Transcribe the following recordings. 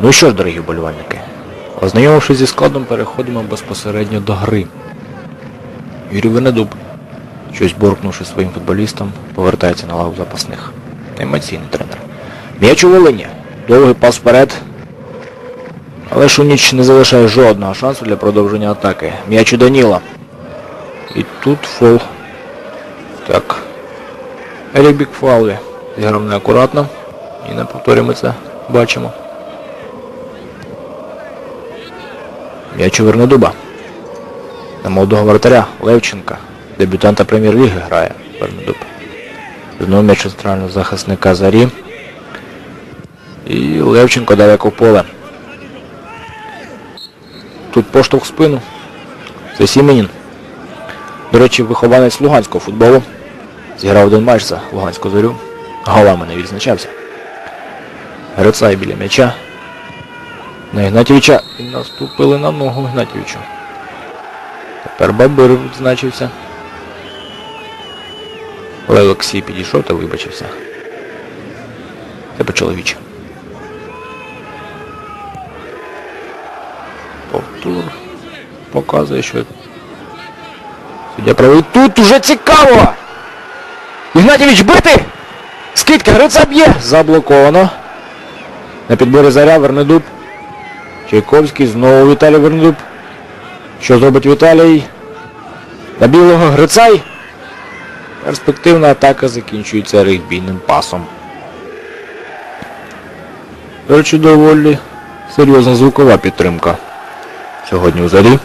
Ну що ж, дорогі вболівальники, ознайомившись зі складом, переходимо безпосередньо до гри. Юрій Венедуб, щось буркнувши своїм футболістам, повертається на лаву запасних. Емоційний тренер. М'яч у Волині. Довгий пас вперед. Але Шуніч не залишає жодного шансу для продовження атаки. М'яч у Даніла. І тут фол. Так. Ерік Бік фаулі. Зіграв неакуратно. І на повторі ми це бачимо. М'яч у. На молодого вратаря Левченка. Дебютанта прем'єр-ліги грає Вернедуб. Знову м'яч центрального захисника Зарі. І Левченко далеко в поле. Тут поштовх в спину. Це Сіменін. До речі, вихованець луганського футболу. Зіграв один матч за Луганську зорю. Голами не відзначався. Грицай біля м'яча. На Ігнатівича. І наступили на ногу Ігнатівичу. Тепер Бабир відзначився. Але Олексій підійшов та вибачився. Це по-чоловіче. Повтор показує, що суддя правий. Тут уже цікаво! Ігнатівич бити! Скидка, Гриця б'є! Заблоковано. На підборі заря Вернедуб. Чайковський, знову Віталій Вернедуб. Що зробить Віталій? На білого Грицай. Перспективна атака закінчується регбійним пасом. До речі, доволі серйозна звукова підтримка. Сьогодні у зарі.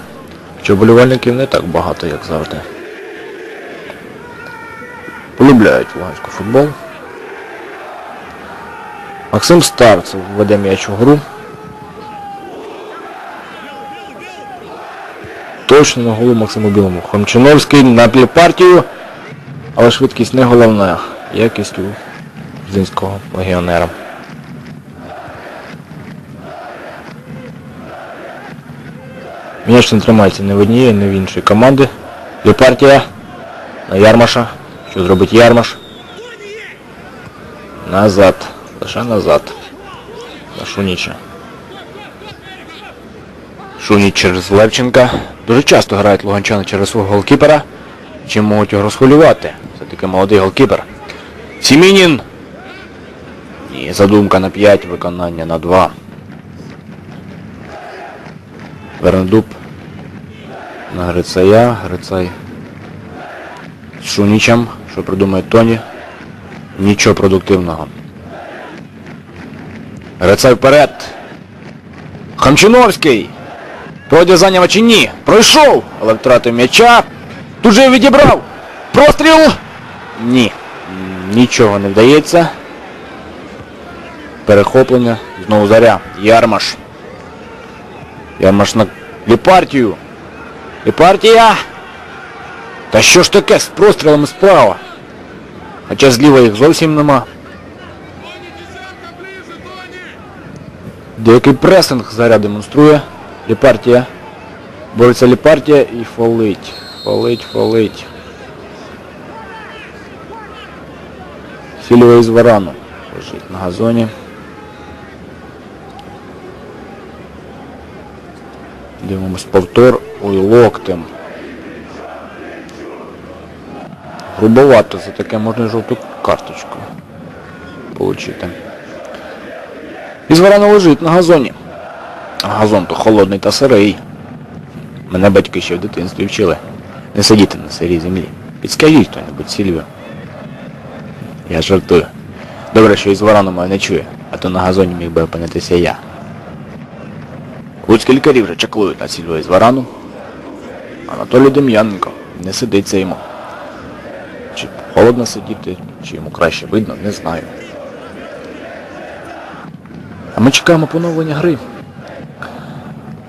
Що болівальників не так багато, як завжди. Полюбляють луганський футбол. Максим Старцев веде м'яч у гру. Точно на голу Максиму Білому. Хомчиновський на партію, але швидкість не головна. Якість у зінського легіонера. М'яч не тримається ні в однієї, ні в іншої команди. Лепартія на Ярмаша. Що зробить Ярмаш? Назад. Лише назад. На Шуніча. Шуніч через Левченка. Дуже часто грають луганчани через свого голкіпера. Чим можуть його розхвилювати? Все-таки молодий голкіпер. Сімінін! Ні, задумка на 5, виконання на 2. Вернедуб. На Грицая. Грицай. З Шунічем. Що придумає Тоні? Нічого продуктивного. Грицай вперед. Хамчиновський. Пройде за нього чи ні? Пройшов! Але втратив м'яча. Тут же його відібрав. Простріл! Ні. М, Нічого не вдається. Перехоплення. Знову заря. Ярмаш. Ярмаш на Ліпартію. Ліпартія! Та що ж таке з прострілами справа? Хоча зліва їх зовсім нема. Деякий пресинг заря демонструє. Ліпартія. Бореться Ліпартія і фолить. Фолить, фолить. Сільва із варану. Лежить на газоні. Дивимось повтор. Ой, локтем. Грубовато за таке можна жовту карточку получити. Із варана лежить на газоні. Газон то холодний та сирий. Мене батьки ще в дитинстві вчили. Не сидіти на сирій землі. Підскажіть хто-небудь Сільвію. Я жартую. Добре, що із варану мене не чує, а то на газоні міг би опинитися я. Луцькі лікарі вже чаклують на Сільвію із варану. Анатолій Дем'яненко не сидиться йому. Чи холодно сидіти, чи йому краще видно, не знаю. А ми чекаємо поновлення гри.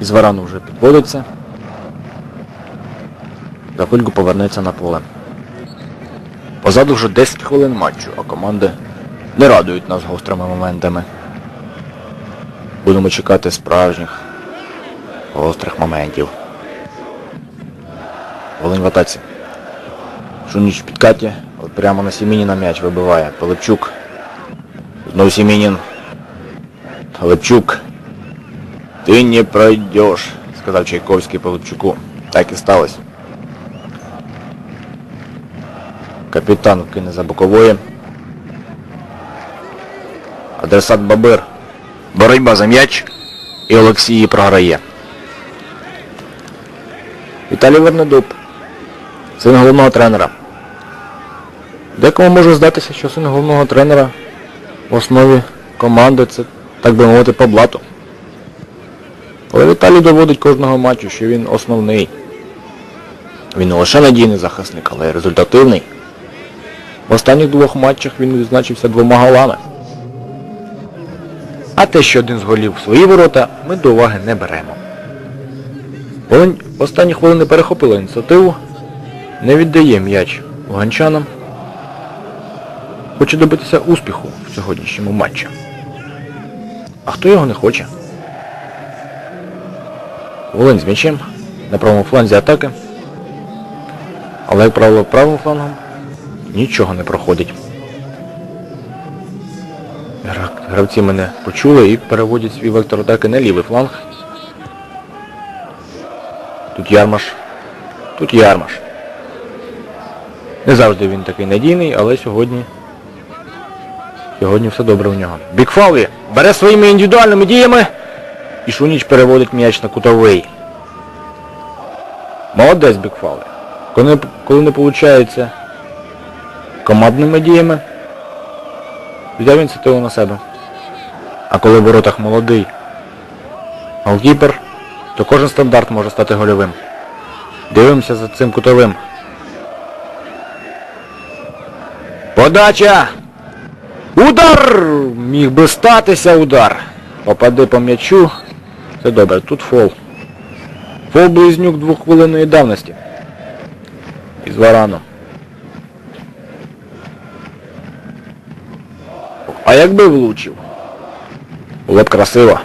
Із варану вже підводиться. За повернеться на поле. Позаду вже 10 хвилин матчу, а команди не радують нас гострими моментами. Будемо чекати справжніх гострих моментів. Волинь в атаці. Шуніч в підкаті, от прямо на Сімініна м'яч вибиває. Пилипчук. Знову Сімінін. Пилипчук. Ти не пройдеш, сказав Чайковський Пилипчуку. Так і сталося. Капітан кине за бокової. Адресат Бабир. Боротьба за м'яч. І Олексій програє. Віталій Вернедуб. Син головного тренера. Декому може здатися, що син головного тренера в основі команди це, так би мовити, по блату. Але Віталій доводить кожного матчу, що він основний. Він не лише надійний захисник, але й результативний. В останніх двох матчах він відзначився двома голами. А те, що один з голів в свої ворота, ми до уваги не беремо. Волинь в останні хвилини перехопила ініціативу, не віддає м'яч луганчанам. Хоче добитися успіху в сьогоднішньому матчі. А хто його не хоче? Волинь з м'ячем на правому фланзі атаки. Але, як правило, правим флангом нічого не проходить. Гравці мене почули і переводять свій вектор атаки на лівий фланг. Тут Ярмаш. Тут Ярмаш. Не завжди він такий надійний, але сьогодні. Сьогодні все добре у нього. Бікфалві бере своїми індивідуальними діями. І Шуніч переводить м'яч на кутовий. Молодець Бікфалві. Коли, коли не виходить командними діями, взяв ініціативу на себе. А коли в воротах молодий голкіпер, то кожен стандарт може стати гольовим. Дивимося за цим кутовим. Подача! Удар! Міг би статися удар. Попади по м'ячу. Це добре, тут фол. Фол близнюк двоххвилинної давності. Із варану. А якби влучив? Було б красиво.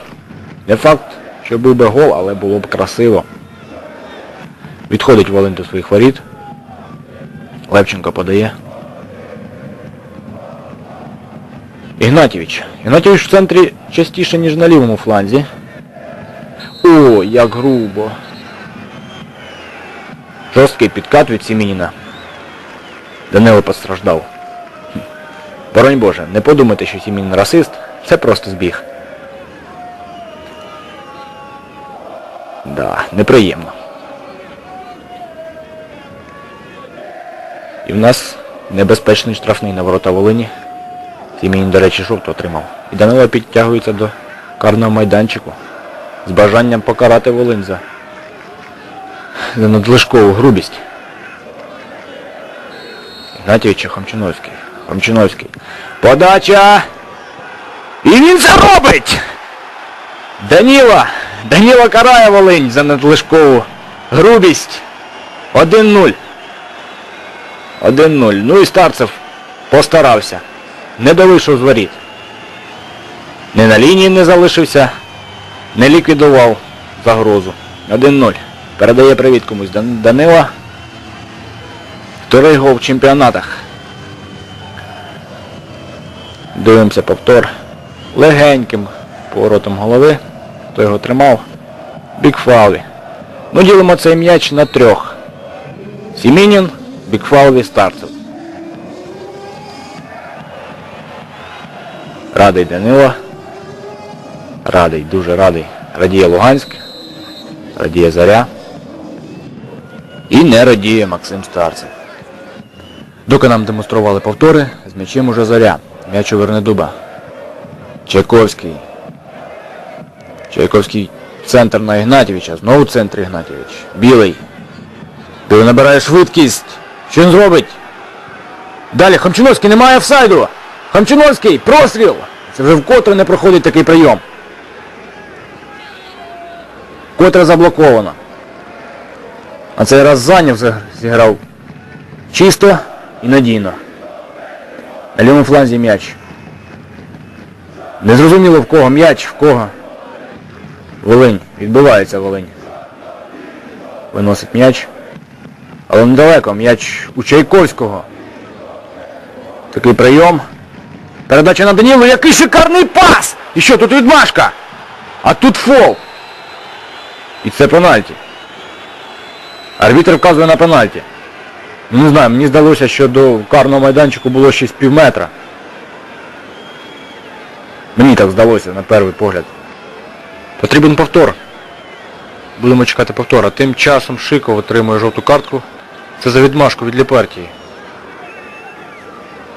Не факт, що був би гол, але було б красиво. Відходить Волинь до своїх воріт. Левченко подає. Ігнатівич. Ігнатівич в центрі частіше, ніж на лівому фланзі. О, як грубо. Жорсткий підкат від Сімініна. Данило постраждав. Боронь Боже, не подумайте, що Сімінін расист. Це просто збіг. Да, неприємно. І в нас небезпечний штрафний на ворота Волині. Сім'їн, до речі, жовто отримав. І Данило підтягується до карного майданчику з бажанням покарати Волинь за, за надлишкову грубість. Ігнатівич чи Хомчиновський. Хомчиновський. Подача! І він це робить! Даніла! Даніла карає Волинь за надлишкову грубість. 1-0. 1-0. Ну і Старцев постарався. Не довийшов з воріт. Не на лінії не залишився, не ліквідував загрозу. 1-0. Передає привіт комусь Дан- Данила. Вторий гол в чемпіонатах. Дивимося повтор. Легеньким поворотом голови. Хто його тримав? Бікфалві. Ну ділимо цей м'яч на трьох. Сімінін, Бікфалві, Старцев. Радий Данило. Радий, дуже радий. Радіє Луганськ. Радіє Заря. І не радіє Максим Старцев. Доки нам демонстрували повтори, з м'ячем уже Заря. М'яч у Вернедуба. Чайковський. Чайковський центр на Ігнатівича. Знову центр Ігнатівич. Білий. Білий набирає швидкість. Що він зробить? Далі Хамчиновський немає офсайду. Хамчиновський, простріл! Це вже вкотре не проходить такий прийом. Котре заблоковано. А цей раз зайняв зіграв чисто і надійно. На лівому фланзі м'яч. Незрозуміло в кого м'яч, в кого. Волинь. Відбувається Волинь. Виносить м'яч. Але недалеко, м'яч у Чайковського. Такий прийом. Передача на Данілу, який шикарний пас! І що, тут відмашка? А тут фол. І це пенальті. Арбітр вказує на пенальті. Ну, Не знаю, мені здалося, що до карного майданчику було з пів метра. Мені так здалося на перший погляд. Потрібен повтор. Будемо чекати повтора. Тим часом Шиков отримує жовту картку. Це за відмашку від Ліпартії.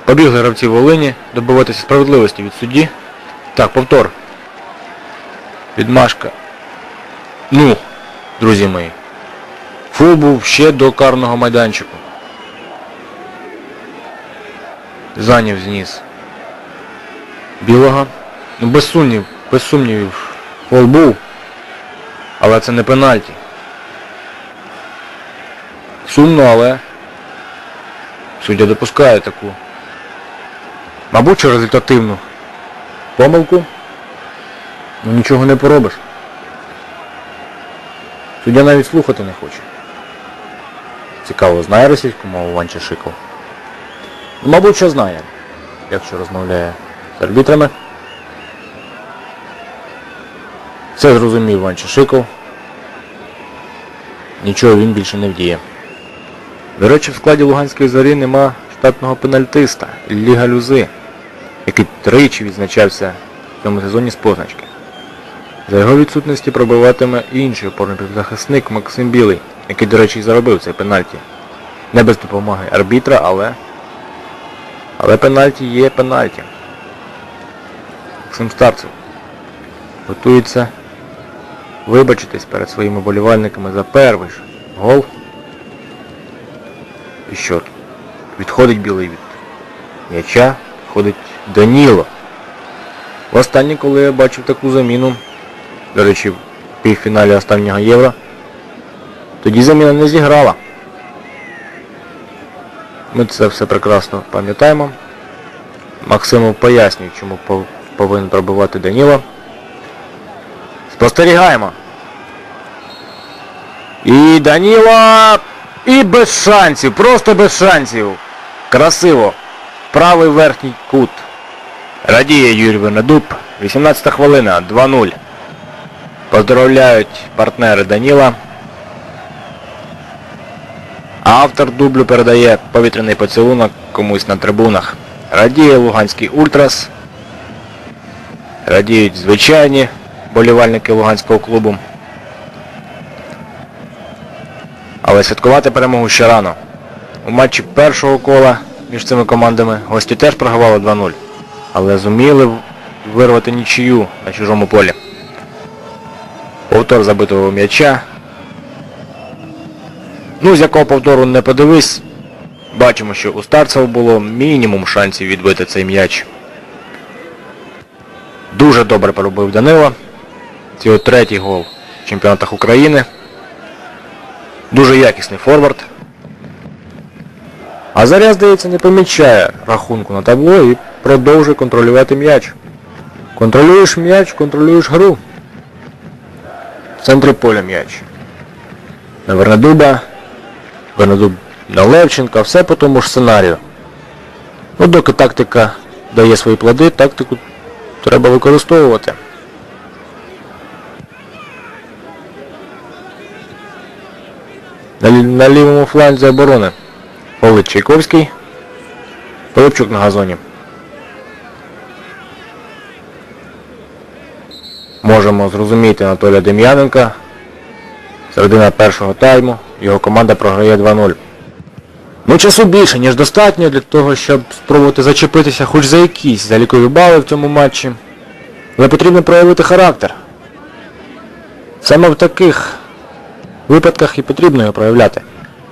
Побігли гравці Волині добиватися справедливості від судді. Так, повтор. Відмашка. Ну, друзі мої. Фул був ще до карного майданчику. Зайняв зніс. Білого. Ну без сумнів, без сумнівів. Фол був. Але це не пенальті. Сумно, але суддя допускає таку. Мабуть, результативну помилку. Ну нічого не поробиш. Суддя навіть слухати не хоче. Цікаво, знає російську мову Ван Чешиков? Мабуть, що знає, якщо розмовляє з арбітрами. Все зрозумів Ван Чешиков. Нічого він більше не вдіє. До речі, в складі Луганської зорі нема штатного пенальтиста Іллі Галюзи, який тричі відзначався в цьому сезоні з позначки. За його відсутності пробиватиме інший опорний півзахисник Максим Білий, який, до речі, і заробив цей пенальті. Не без допомоги арбітра, але... Але пенальті є пенальті. Максим Старцев готується вибачитись перед своїми болівальниками за перший гол. І що? Відходить білий від м'яча, відходить Даніло. Востаннє, коли я бачив таку заміну, до речі, в півфіналі останнього євро, тоді заміна не зіграла. Ми це все прекрасно пам'ятаємо. Максимов пояснює, чому повинен пробивати Даніло. Спостерігаємо. І Даніло і без шансів, просто без шансів. Красиво. Правий верхній кут. Радіє Юрій Винодуб. 18 хвилина, 2-0. Поздравляють партнери Даніла. А автор дублю передає повітряний поцілунок комусь на трибунах. Радіє Луганський Ультрас. Радіють звичайні болівальники Луганського клубу. Але святкувати перемогу ще рано. У матчі першого кола між цими командами гості теж програвали 2-0. Але зуміли вирвати нічию на чужому полі. Повтор забитого м'яча. Ну, з якого повтору не подивись, бачимо, що у Старцева було мінімум шансів відбити цей м'яч. Дуже добре поробив Данило. Це його третій гол в чемпіонатах України. Дуже якісний форвард. А Заря, здається, не помічає рахунку на табло і продовжує контролювати м'яч. Контролюєш м'яч, контролюєш гру. В центрі поля м'яч. На Вернедуба. Вернедуб на Левченка, все по тому ж сценарію. Ну, доки тактика дає свої плоди, тактику треба використовувати. На, на лівому фланзі оборони Олег Чайковський. Пилипчук на газоні. Можемо зрозуміти Анатолія Дем'яненка. Середина першого тайму. Його команда програє 2-0. Ну, часу більше, ніж достатньо для того, щоб спробувати зачепитися хоч за якісь залікові бали в цьому матчі. Але потрібно проявити характер. Саме в таких випадках і потрібно його проявляти.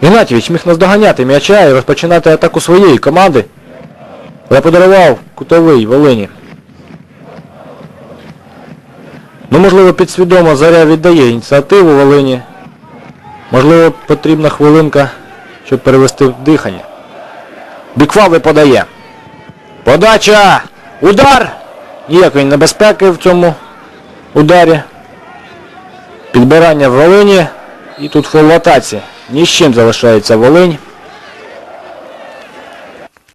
Геннадійович міг наздоганяти м'яча і розпочинати атаку своєї команди. Але подарував кутовий Волині. Ну, можливо, підсвідомо Заря віддає ініціативу Волині. Можливо, потрібна хвилинка, щоб перевести дихання. Бікфави подає. Подача! Удар! Ніякої небезпеки в цьому ударі. Підбирання в Волині. І тут фол. Ні з чим залишається Волинь.